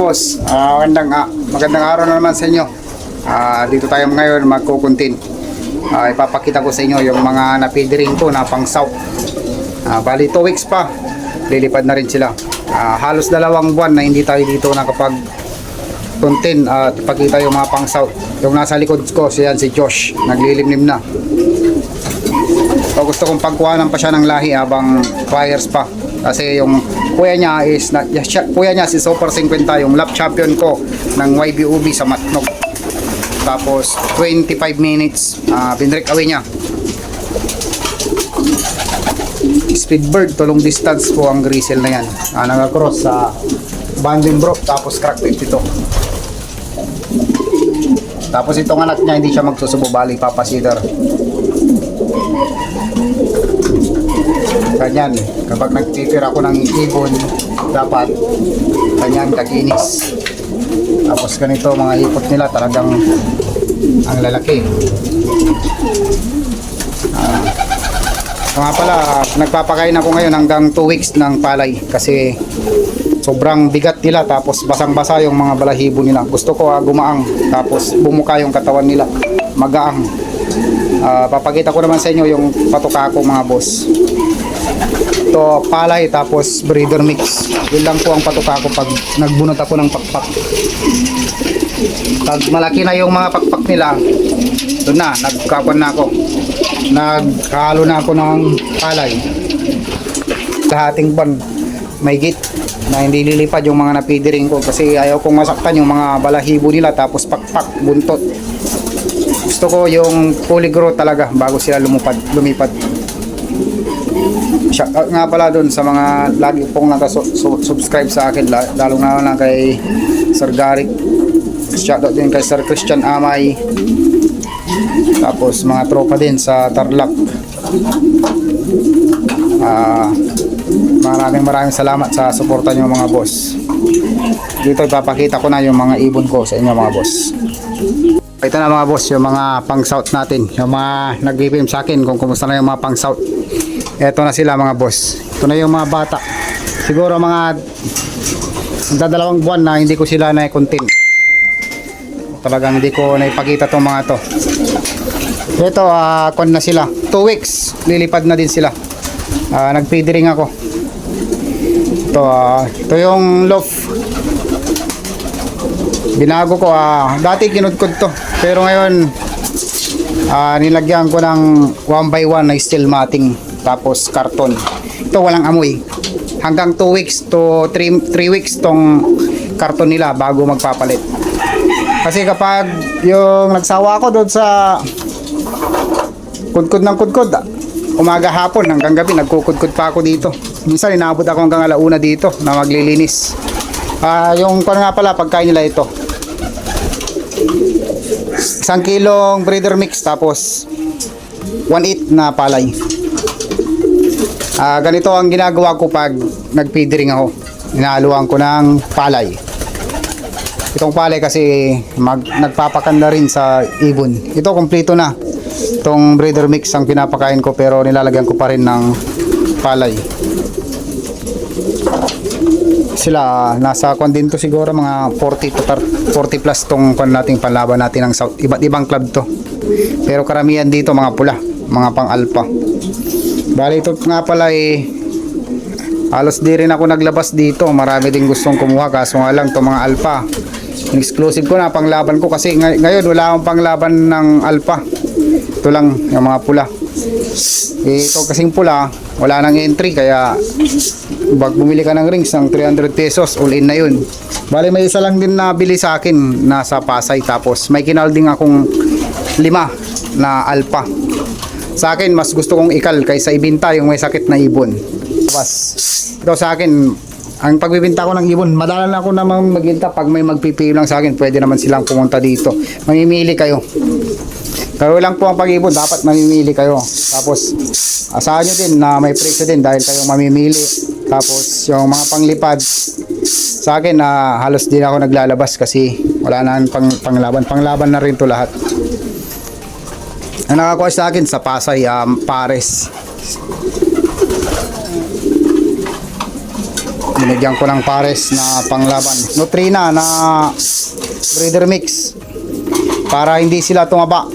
boss, Ah, magandang, ah, magandang araw na naman sa inyo. Ah, dito tayo ngayon magkukuntin. Ah, ipapakita ko sa inyo yung mga napidiring ko na pang south. Ah, bali 2 weeks pa, lilipad na rin sila. Ah, halos dalawang buwan na hindi tayo dito nakapag content at ipakita yung mga pang south. Yung nasa likod ko, siyan si Josh, naglilimlim na. So, gusto kong pagkuhanan pa siya ng lahi habang flyers pa. Kasi yung kuya niya is, na, siya, kuya niya si Super 50, yung lap champion ko ng YBUB sa Matnog. Tapos 25 minutes, uh, binrek away niya. Speedbird, tulong distance po ang grisel na yan. Uh, nag-cross sa banding broke, tapos crack 52. Tapos itong anak niya, hindi siya magsusubo, bali papasider. Ganyan, kapag nagtitira ako ng ibon, dapat ganyan kaginis. Tapos ganito, mga ipot nila talagang ang lalaki. Ah, so nga pala, nagpapakain ako ngayon hanggang 2 weeks ng palay kasi sobrang bigat nila tapos basang-basa yung mga balahibo nila. Gusto ko ah, gumaang tapos bumuka yung katawan nila, magaang. Ah, papakita ko naman sa inyo yung patuka ko mga boss. Ito palay tapos breeder mix. Yun lang po ang patuka ko pag nagbunot ako ng pakpak. Pag malaki na yung mga pakpak nila, doon na, nagkakuan na ako. Naghalo na ako ng palay. Lahating buwan, may git na hindi lilipad yung mga napidiring ko kasi ayaw kong masaktan yung mga balahibo nila tapos pakpak, buntot. Gusto ko yung fully growth talaga bago sila lumupad, lumipad. Shout out nga pala doon sa mga lagi pong naka-subscribe sa akin, la- lalo na lang kay Sir Garrick. Shout out din kay Sir Christian Amay. Tapos mga tropa din sa Tarlac. Ah, maraming maraming salamat sa suporta nyo mga boss. Dito ipapakita ko na yung mga ibon ko sa inyo mga boss. Ito na mga boss, yung mga pang south natin. Yung mga nag-PM sa akin kung kumusta na yung mga pang Ito na sila mga boss. Ito na yung mga bata. Siguro mga dadalawang buwan na hindi ko sila na-contain. Talagang hindi ko naipakita tong mga to. Ito, ah kon na sila. 2 weeks, lilipad na din sila. Ah, nag-feeding ako. Ito, ah, ito yung loaf. Binago ko, ah, dati kinudkod to. Pero ngayon, ah, nilagyan ko ng 1 by 1 na steel matting. Tapos karton. Ito walang amoy. Hanggang 2 weeks to 3, 3 weeks tong karton nila bago magpapalit. Kasi kapag yung nagsawa ako doon sa kudkod ng kudkod, umaga hapon hanggang gabi nagkukudkod pa ako dito. Minsan inaabot ako hanggang alauna dito na maglilinis. Ah, yung kung nga pala pagkain nila ito. Isang kilong breeder mix tapos 1/8 na palay. Ah, ganito ang ginagawa ko pag nagpidring ako. Inahaluan ko ng palay. Itong palay kasi mag, nagpapakanda rin sa ibon. Ito kompleto na. Itong breeder mix ang pinapakain ko pero nilalagyan ko pa rin ng palay. Sila nasa kwan din to siguro mga 40 to tar- 40 plus tong kwan nating panlaban natin ng. Iba't ibang club to. Pero karamihan dito mga pula, mga pang alpha. Bali ito nga pala eh Halos di rin ako naglabas dito. Marami din gustong kumuha kaso nga lang to mga alpha. Exclusive ko na panglaban ko kasi ngay- ngayon wala akong panglaban ng alpha. Ito lang yung mga pula. Eh, ito kasing pula, wala nang entry kaya pag bumili ka ng rings ng 300 pesos, all in na yun. Bali may isa lang din nabili sa akin nasa Pasay tapos may kinalding akong lima na alpha. Sa akin, mas gusto kong ikal kaysa ibinta yung may sakit na ibon. Bas. Ito sa akin, ang pagbibinta ko ng ibon, madalan ako naman magbinta pag may magpipili lang sa akin, pwede naman silang pumunta dito. Mamimili kayo. Pero lang po ang pag-ibon, dapat mamimili kayo. Tapos, asahan nyo din na may presyo din dahil kayong mamimili. Tapos, yung mga panglipad, sa akin na halos din ako naglalabas kasi wala na pang, panglaban. Panglaban na rin to lahat. Ang nakakuha sa akin sa Pasay, um, Pares. Binigyan ko ng pares na panglaban. Nutrina na breeder mix. Para hindi sila tumaba.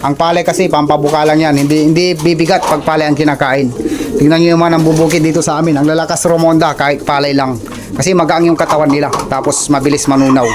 Ang palay kasi pampabuka lang yan. Hindi hindi bibigat pag palay ang kinakain. Tingnan niyo yung mga nambubukid dito sa amin. Ang lalakas Romonda kahit palay lang. Kasi magaang yung katawan nila. Tapos mabilis manunaw.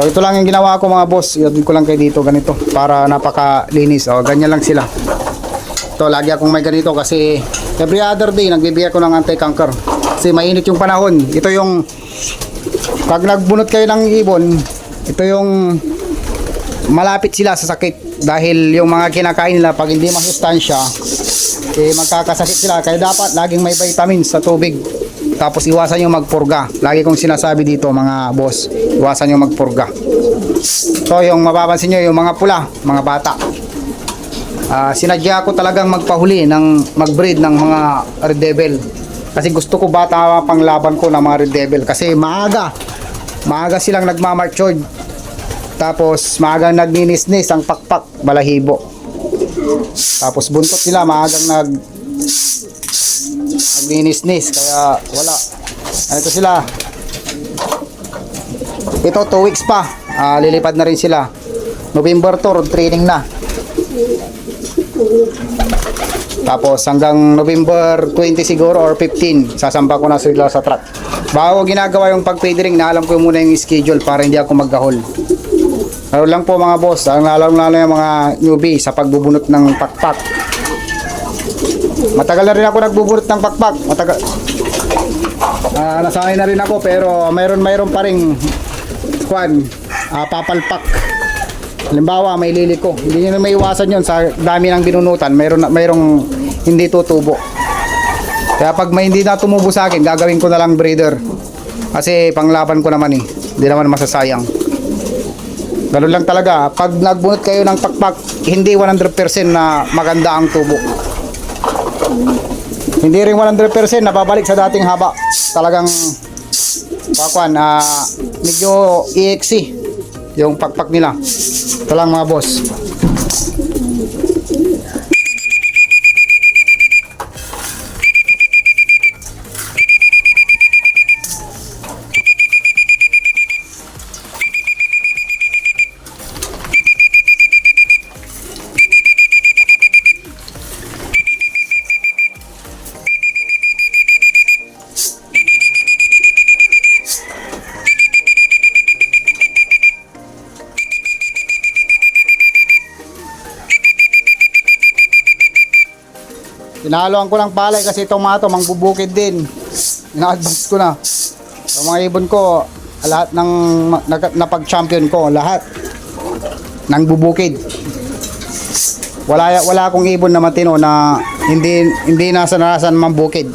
So ito lang yung ginawa ko mga boss. Iodin ko lang kayo dito ganito para napakalinis. O ganyan lang sila. Ito lagi akong may ganito kasi every other day nagbibigay ko ng anti-canker. Kasi mainit yung panahon. Ito yung pag nagbunot kayo ng ibon, ito yung malapit sila sa sakit dahil yung mga kinakain nila pag hindi masustansya eh magkakasakit sila kaya dapat laging may vitamins sa tubig tapos iwasan yung magpurga. Lagi kong sinasabi dito mga boss iwasan yung magpurga. So yung mapapansin nyo yung mga pula mga bata. Ah, sinadya ko talagang magpahuli ng magbreed ng mga red devil. Kasi gusto ko bata pang laban ko ng mga red devil. Kasi maaga maaga silang nagmamarchod. Tapos maagang nagninisnis ang pakpak balahibo. Tapos buntot nila maagang nag nagninisnis kaya wala ano ito sila ito 2 weeks pa Ah, lilipad na rin sila November 2 road training na tapos hanggang November 20 siguro or 15, sasampa ko na sila sa truck. Bago ginagawa yung pag-feedering, naalam ko muna yung schedule para hindi ako maggahol. Ano lang po mga boss, ang alam lalo yung mga newbie sa pagbubunot ng pakpak. Matagal na rin ako nagbubunot ng pakpak. Matagal. Ah, nasanay na rin ako pero mayroon mayroon pa ring kwan, ah, papalpak. Halimbawa, may liliko. Hindi nyo na may iwasan yun sa dami ng binunutan. Mayroon, mayroong hindi tutubo. Kaya pag may hindi na tumubo sa akin, gagawin ko na lang breeder. Kasi panglaban ko naman eh. Hindi naman masasayang. Ganun lang talaga. Pag nagbunot kayo ng pakpak, hindi 100% na maganda ang tubo. Hindi rin 100% na babalik sa dating haba. Talagang pakwan, ah, medyo EXC yung pakpak nila. Ito mga boss. Pinahaloan ko ng palay kasi itong mga to mangbubukid din. Ina-advance ko na. Sa mga ibon ko, lahat ng napag-champion ko, lahat nang bubukid. Wala wala akong ibon na matino na hindi hindi nasa narasan mambukid.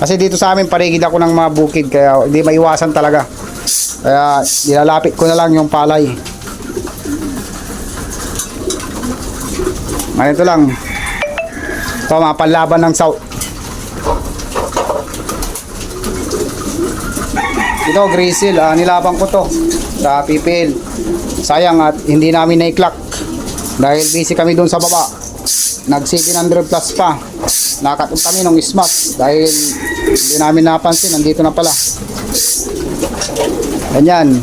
Kasi dito sa amin parigid ako ng mga bukid kaya hindi maiwasan talaga. Kaya nilalapit ko na lang yung palay. Ganito lang. Ito mga panlaban ng South. Ito, Grizzle. ah, nilaban ko to sa PPL. Sayang at hindi namin na-clock. Dahil busy kami doon sa baba. Nag 700 plus pa. Nakatung kami nung ismas. Dahil hindi namin napansin. Nandito na pala. Ganyan.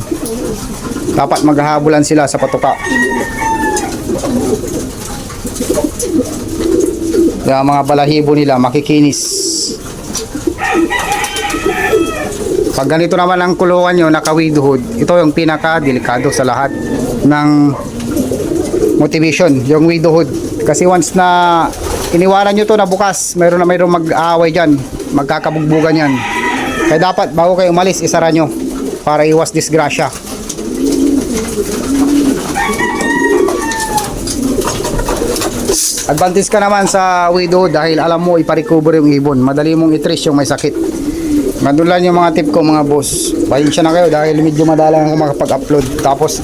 Dapat maghahabulan sila sa patuka. Kaya mga balahibo nila makikinis. Pag ganito naman ang kulungan nyo, naka-widowhood, ito yung pinaka-delikado sa lahat ng motivation, yung widowhood. Kasi once na iniwanan nyo to na bukas, mayroon na mayroon mag-aaway dyan, magkakabugbugan yan. Kaya dapat bago kayo umalis, isara nyo para iwas disgrasya. Advantage ka naman sa widow dahil alam mo iparecover yung ibon. Madali mong itrace yung may sakit. Madulan yung mga tip ko mga boss. Pasensya na kayo dahil medyo madalang ako makapag-upload. Tapos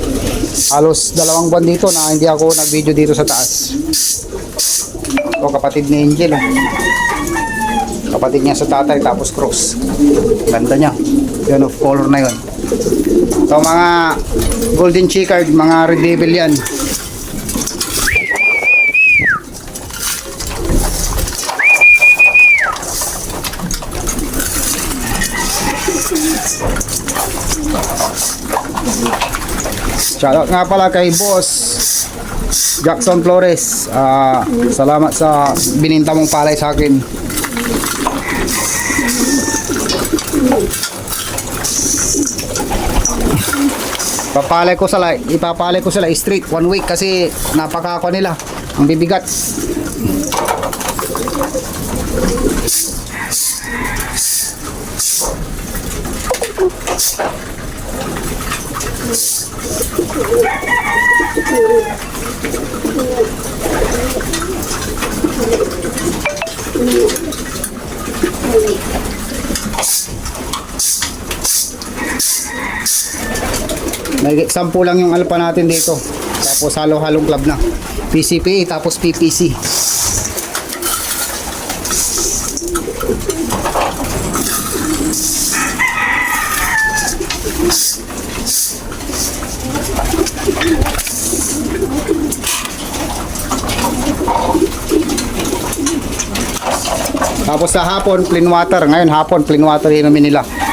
halos dalawang buwan dito na hindi ako nag-video dito sa taas. O kapatid ni Angel. oh. Kapatid niya sa tatay tapos cross. Ganda niya. Yun of color na yun. Ito mga golden checkered, mga red yan. Shoutout nga pala kay Boss Jackson Flores. Ah, salamat sa bininta mong palay sa akin. Papalay ko sila, ipapalay ko sila straight one week kasi napakako nila. Ang bibigat. May sampu lang yung alpa natin dito. Tapos halo-halong club na. PCPA tapos PPC. Tapos sa hapon, plain water. Ngayon hapon, plain water inumin nila.